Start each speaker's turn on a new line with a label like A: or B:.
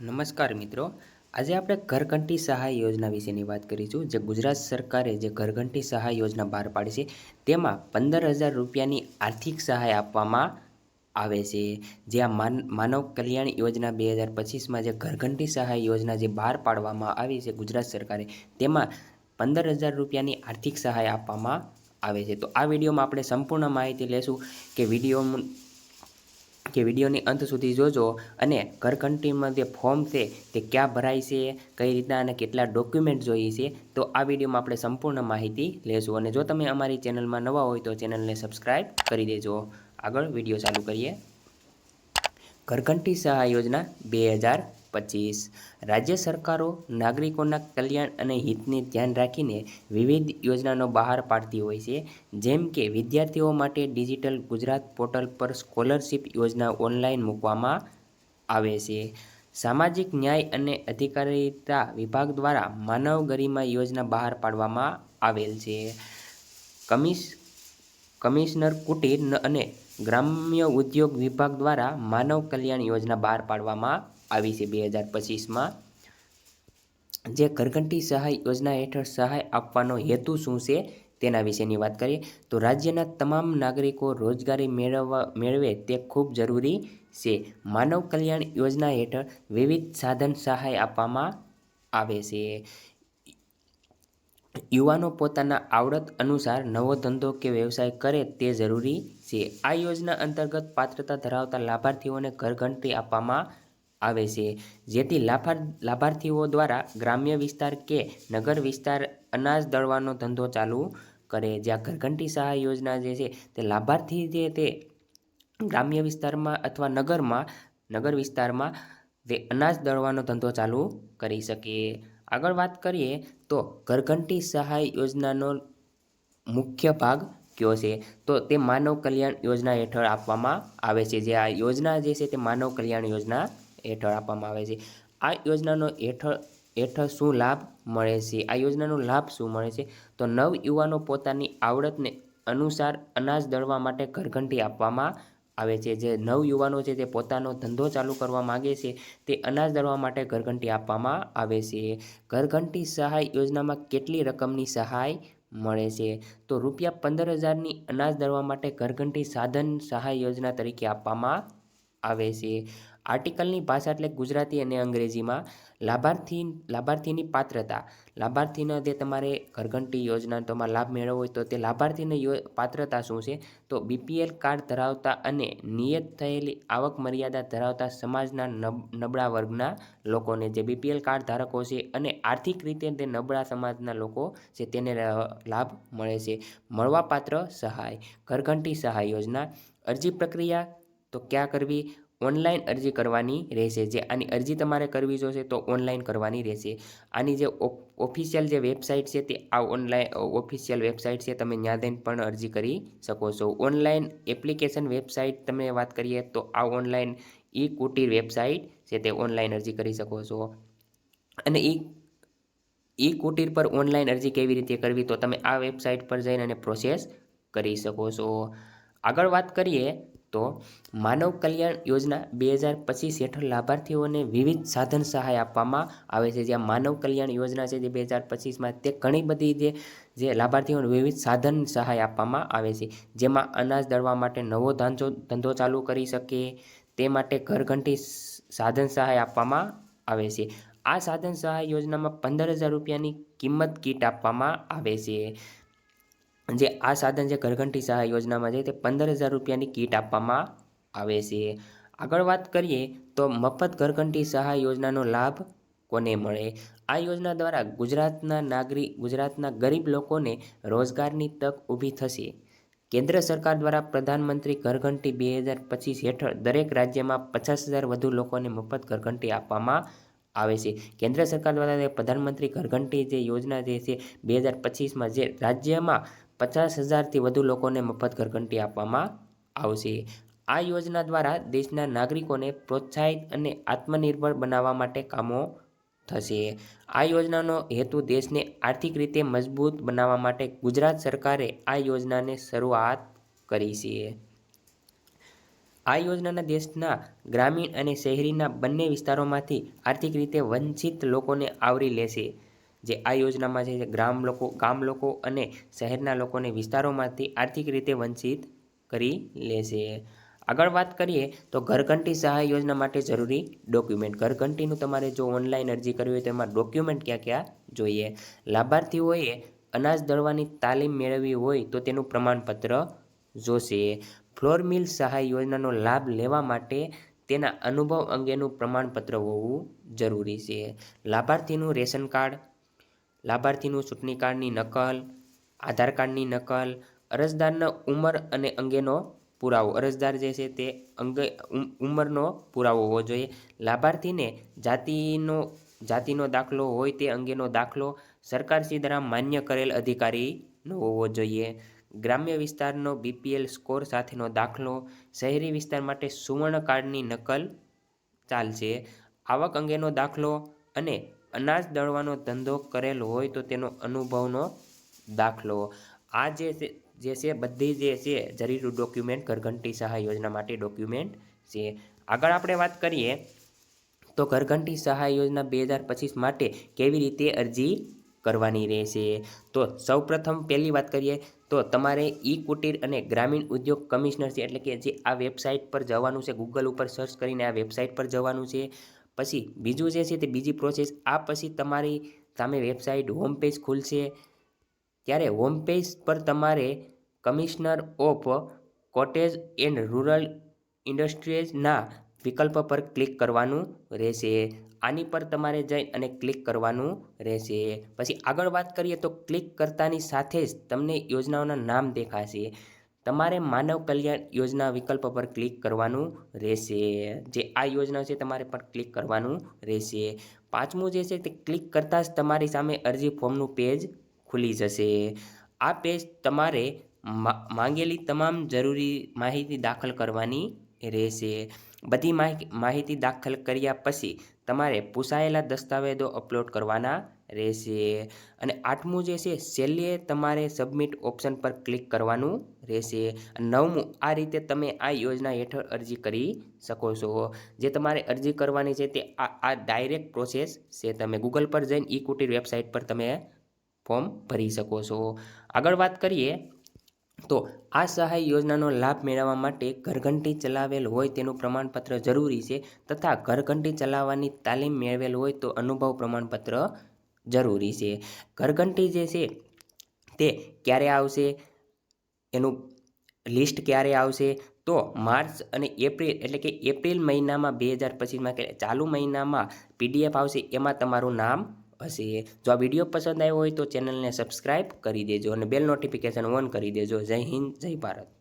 A: નમસ્કાર મિત્રો. આજે આપણે ઘરઘંટી સહાય યોજના વિશેની વાત કરીશું. જે ગુજરાત સરકારે જે ઘરઘંટી સહાય યોજના બહાર પાડી છે, તેમાં પંદર હજાર રૂપિયાની આર્થિક સહાય આપવામાં આવે છે. જે આ માન, માનવ કલ્યાણ યોજના બે હજાર પચીસમાં જે ઘરઘંટી સહાય યોજના જે બહાર પાડવામાં આવી છે ગુજરાત સરકારે, તેમાં પંદર હજાર રૂપિયાની આર્થિક સહાય આપવામાં આવે છે. તો આ વિડીયોમાં આપણે સંપૂર્ણ માહિતી લેશું કે વીડિયો કે વિડીયોની અંત સુધી જોજો અને ઘરઘંટીમાં જે ફોર્મ છે તે ક્યાં ભરાય છે, કઈ રીતના અને કેટલા ડોક્યુમેન્ટ જોઈએ છે, તો આ વિડીયોમાં આપણે સંપૂર્ણ માહિતી લેશું. અને જો તમે અમારી ચેનલમાં નવા હોય તો ચેનલને સબસ્ક્રાઈબ કરી દેજો. આગળ વીડિયો ચાલુ કરીએ. ઘરઘંટી સહાય યોજના બે હજાર પચીસ. રાજ્ય સરકારો નાગરિકોના કલ્યાણ અને હિતને ધ્યાન રાખીને વિવિધ યોજનાનો બહાર પાડતી હોય છે. જેમ કે વિદ્યાર્થીઓ માટે ડિજિટલ ગુજરાત પોર્ટલ પર સ્કોલરશિપ યોજના ઓનલાઈન મૂકવામાં આવે છે. સામાજિક ન્યાય અને અધિકારિતા વિભાગ દ્વારા માનવ ગરિમા યોજના બહાર પાડવામાં આવેલ છે. કમિશ કમિશનર કુટીર અને ગ્રામ્ય ઉદ્યોગ વિભાગ દ્વારા માનવ કલ્યાણ યોજના બહાર પાડવામાં આવી છે બે હજાર પચીસમાં. જે ઘરઘંટી સહાય યોજના હેઠળ સહાય આપવાનો હેતુ શું છે તેના વિશેની વાત કરીએ, તો રાજ્યના તમામ નાગરિકો રોજગારી મેળવવા, મેળવે તે ખૂબ જરૂરી છે. માનવ કલ્યાણ યોજના હેઠળ વિવિધ સાધન સહાય આપવામાં આવે છે. યુવાનો પોતાના આવડત અનુસાર નવો ધંધો કે વ્યવસાય કરે તે જરૂરી છે. આ યોજના અંતર્ગત પાત્રતા ધરાવતા લાભાર્થીઓને ઘરઘંટી આપવામાં આવે છે, જેથી લાભાર લાભાર્થીઓ દ્વારા ગ્રામ્ય વિસ્તાર કે નગર વિસ્તાર અનાજ દળવાનો ધંધો ચાલુ કરે. જ્યાં ઘરઘંટી સહાય યોજના જે છે તે લાભાર્થી જે તે ગ્રામ્ય વિસ્તારમાં અથવા નગરમાં, નગર વિસ્તારમાં તે અનાજ દળવાનો ધંધો ચાલુ કરી શકે. આગળ વાત કરીએ તો ઘરઘંટી સહાય યોજનાનો મુખ્ય ભાગ કયો છે? તો તે માનવ કલ્યાણ યોજના હેઠળ આપવામાં આવે છે. જે આ યોજના જે છે તે માનવ કલ્યાણ યોજના હેઠળ આપવામાં આવે છે. આ યોજનાનો હેઠળ હેઠળ શું લાભ મળે છે? આ યોજનાનો લાભ શું મળે છે? તો નવ યુવાનો પોતાની આવડતને અનુસાર અનાજ દળવા માટે ઘરઘંટી આપવામાં આવે છે. જે નવ યુવાનો છે તે પોતાનો ધંધો ચાલુ કરવા માગે છે, તે અનાજ દળવા માટે ઘરઘંટી આપવામાં આવે છે. ઘરઘંટી સહાય યોજનામાં કેટલી રકમની સહાય મળે છે? તો રૂપિયા પંદર હજારની અનાજ દળવા માટે ઘરઘંટી સાધન સહાય યોજના તરીકે આપવામાં આવે છે. આર્ટિકલની ભાષા એટલે ગુજરાતી અને અંગ્રેજીમાં લાભાર્થી, લાભાર્થીની પાત્રતા. લાભાર્થીના જે તમારે ઘરઘંટી યોજના તમારે લાભ મેળવવો હોય તો તે લાભાર્થીની પાત્રતા શું છે? તો બીપીએલ કાર્ડ ધરાવતા અને નિયત થયેલી આવક મર્યાદા ધરાવતા સમાજના નબળા વર્ગના લોકોને જે બીપીએલ કાર્ડ ધારકો છે અને આર્થિક રીતે તે નબળા સમાજના લોકો છે તેને લાભ મળે છે. મળવાપાત્ર સહાય. ઘરઘંટી સહાય યોજના. અરજી પ્રક્રિયા તો ક્યાં કરવી? ઓનલાઈન અરજી કરવાની રહેશે. જે આની અરજી તમારે કરવી જોશે તો ઓનલાઈન કરવાની રહેશે. આની જે ઓફિશિયલ જે વેબસાઇટ છે તે આ ઓનલાઈન ઓફિશિયલ વેબસાઇટ છે તમે ત્યાં જઈને પણ અરજી કરી શકો છો. ઓનલાઈન એપ્લિકેશન વેબસાઇટ તમે વાત કરીએ તો આ ઓનલાઈન ઈ કુટીર વેબસાઇટ છે તે ઓનલાઈન અરજી કરી શકો છો. અને ઈ ઈ કુટીર પર ઓનલાઈન અરજી કેવી રીતે કરવી તો તમે આ વેબસાઇટ પર જઈને અને પ્રોસેસ કરી શકો છો. આગળ વાત કરીએ તો માનવ કલ્યાણ યોજના બે હજાર પચીસ હેઠળ લાભાર્થીઓને વિવિધ સાધન સહાય આપવામાં આવે છે. જ્યાં માનવ કલ્યાણ યોજના છે જે બે હજાર પચીસમાં તે ઘણી બધી જે જે લાભાર્થીઓને વિવિધ સાધન સહાય આપવામાં આવે છે. જેમાં અનાજ દળવા માટે નવો ધંધો ધંધો ચાલુ કરી શકે, તે માટે ઘરઘંટી સાધન સહાય આપવામાં આવે છે. આ સાધન સહાય યોજનામાં પંદર હજાર રૂપિયાની કિંમત કીટ આપવામાં આવે છે. જે આ સાધન જે ઘરઘંટી સહાય યોજનામાં છે તે પંદર હજાર રૂપિયાની કીટ આપવામાં આવે છે. આગળ વાત કરીએ તો મફત ઘરઘંટી સહાય યોજનાનો લાભ કોને મળે? આ યોજના દ્વારા ગુજરાતના નાગરિક ગુજરાતના ગરીબ લોકોને રોજગારની તક ઊભી થશે. કેન્દ્ર સરકાર દ્વારા પ્રધાનમંત્રી ઘરઘંટી બે હજાર પચીસ હેઠળ દરેક રાજ્યમાં પચાસ હજાર વધુ લોકોને મફત ઘરઘંટી આપવામાં આવે છે. કેન્દ્ર સરકાર દ્વારા પ્રધાનમંત્રી ઘરઘંટી જે યોજના જે છે બે હજાર પચીસમાં જે રાજ્યમાં પચાસ હજારથી વધુ લોકોને મફત ઘરઘંટી આપવામાં આવશે. આ યોજના દ્વારા દેશના નાગરિકોને પ્રોત્સાહિત અને આત્મનિર્ભર બનાવવા માટે કામો થશે. આ યોજનાનો હેતુ દેશને આર્થિક રીતે મજબૂત બનાવવા માટે ગુજરાત સરકારે આ યોજનાને શરૂઆત કરી છે. આ યોજનાના દેશના ગ્રામીણ અને શહેરીના બંને વિસ્તારોમાંથી આર્થિક રીતે વંચિત લોકોને આવરી લેશે. જે આ યોજનામાં છે, ગ્રામ લોકો, ગામ લોકો અને શહેરના લોકોને વિસ્તારોમાંથી આર્થિક રીતે વંચિત કરી લેશે. આગળ વાત કરીએ તો ઘરઘંટી સહાય યોજના માટે જરૂરી ડોક્યુમેન્ટ. ઘરઘંટીનું તમારે જો ઓનલાઈન અરજી કરવી હોય તો એમાં ડોક્યુમેન્ટ ક્યાં ક્યાં જોઈએ? લાભાર્થીઓએ અનાજ દળવાની તાલીમ મેળવવી હોય તો તેનું પ્રમાણપત્ર જોશે. ફ્લોર મિલ સહાય યોજનાનો લાભ લેવા માટે તેના અનુભવ અંગેનું પ્રમાણપત્ર હોવું જરૂરી છે. લાભાર્થીનું રેશન કાર્ડ લાભાર્થીનું ચૂંટણી કાર્ડની નકલ, આધાર કાર્ડની નકલ, અરજદારના ઉંમર અને અંગેનો પુરાવો. અરજદાર જે છે તે અંગે ઉંમરનો પુરાવો હોવો જોઈએ. લાભાર્થીને જાતિનો જાતિનો દાખલો હોય તે અંગેનો દાખલો સરકારશ્રી દ્વારા માન્ય કરેલ અધિકારીનો હોવો જોઈએ. ગ્રામ્ય વિસ્તારનો બીપીએલ સ્કોર સાથેનો દાખલો, શહેરી વિસ્તાર માટે સુવર્ણ કાર્ડની નકલ ચાલશે. આવક અંગેનો દાખલો અને અનાજ દળવાનો ધંધો કરેલો હોય તો તેનો અનુભવનો દાખલો. આ જે જે છે, બધી જે છે, જરૂરી ડોક્યુમેન્ટ ઘરઘંટી સહાય યોજના માટે ડોક્યુમેન્ટ છે. આગળ આપણે વાત કરીએ તો ઘરઘંટી સહાય યોજના બે હજાર પચીસ માટે કેવી રીતે અરજી કરવાની રહેશે? તો સૌપ્રથમ પહેલી વાત કરીએ તો તમારે ઈ કુટીર અને ગ્રામીણ ઉદ્યોગ કમિશનર છે, એટલે કે જે આ વેબસાઇટ પર જવાનું છે ગૂગલ ઉપર સર્ચ કરીને આ વેબસાઇટ પર જવાનું છે. પછી બીજું જે છે તે બીજી પ્રોસેસ આ પછી તમારી સામે વેબસાઇટ હોમ પેજ ખુલશે. ત્યારે હોમ પેજ પર તમારે commissioner of cottage and rural ઇન્ડસ્ટ્રીઝના વિકલ્પ પર ક્લિક કરવાનું રહેશે. આની પર તમારે જઈ અને ક્લિક કરવાનું રહેશે. પછી આગળ વાત કરીએ તો ક્લિક કરતાની સાથે જ તમને યોજનાઓના નામ દેખાશે. તમારે માનવ કલ્યાણ યોજના વિકલ્પ પર ક્લિક કરવાનું રહેશે. જે આ યોજના છે, તમારે પર ક્લિક કરવાનું રહેશે. પાંચમું જે છે, તે ક્લિક કરતાં જ તમારી સામે અરજી ફોર્મનું પેજ ખુલી જશે. આ પેજ તમારે માંગેલી તમામ જરૂરી માહિતી દાખલ કરવાની રહેશે. બધી માહિ- માહિતી દાખલ કર્યા પછી તમારે પૂછાયેલા દસ્તાવેજો અપલોડ કરવાના રહેશે. અને આઠમું જે છે, છેલ્લે તમારે સબમિટ ઓપ્શન પર ક્લિક કરવાનું રહેશે. નવમું, આ રીતે તમે આ યોજના હેઠળ અરજી કરી શકો છો. જે તમારે અરજી કરવાની છે તે આ આ ડાયરેક્ટ પ્રોસેસ છે. તમે ગૂગલ પર જઈને ઈ કુટીર વેબસાઇટ પર તમે ફોર્મ ભરી શકો છો. આગળ વાત કરીએ, તો આ સહાય યોજનાનો લાભ મેળવવા માટે ઘરઘંટી ચલાવેલ હોય તેનું પ્રમાણપત્ર જરૂરી છે. તથા ઘરઘંટી ચલાવવાની તાલીમ મેળવેલ હોય તો અનુભવ પ્રમાણપત્ર જરૂરી છે. ઘરઘંટી જે છે તે ક્યારે આવશે? એનું લિસ્ટ ક્યારે આવશે? તો માર્ચ અને એપ્રિલ એટલે કે એપ્રિલ મહિનામાં બે હજાર પચીસમાં કે ચાલુ મહિનામાં પીડીએફ આવશે એમાં તમારું નામ હશે. જો આ વીડિયો પસંદ આવ્યો હોય તો ચેનલને સબસ્ક્રાઈબ કરી દેજો અને બેલ નોટિફિકેશન ઓન કરી દેજો. જય હિન્દ, જય ભારત.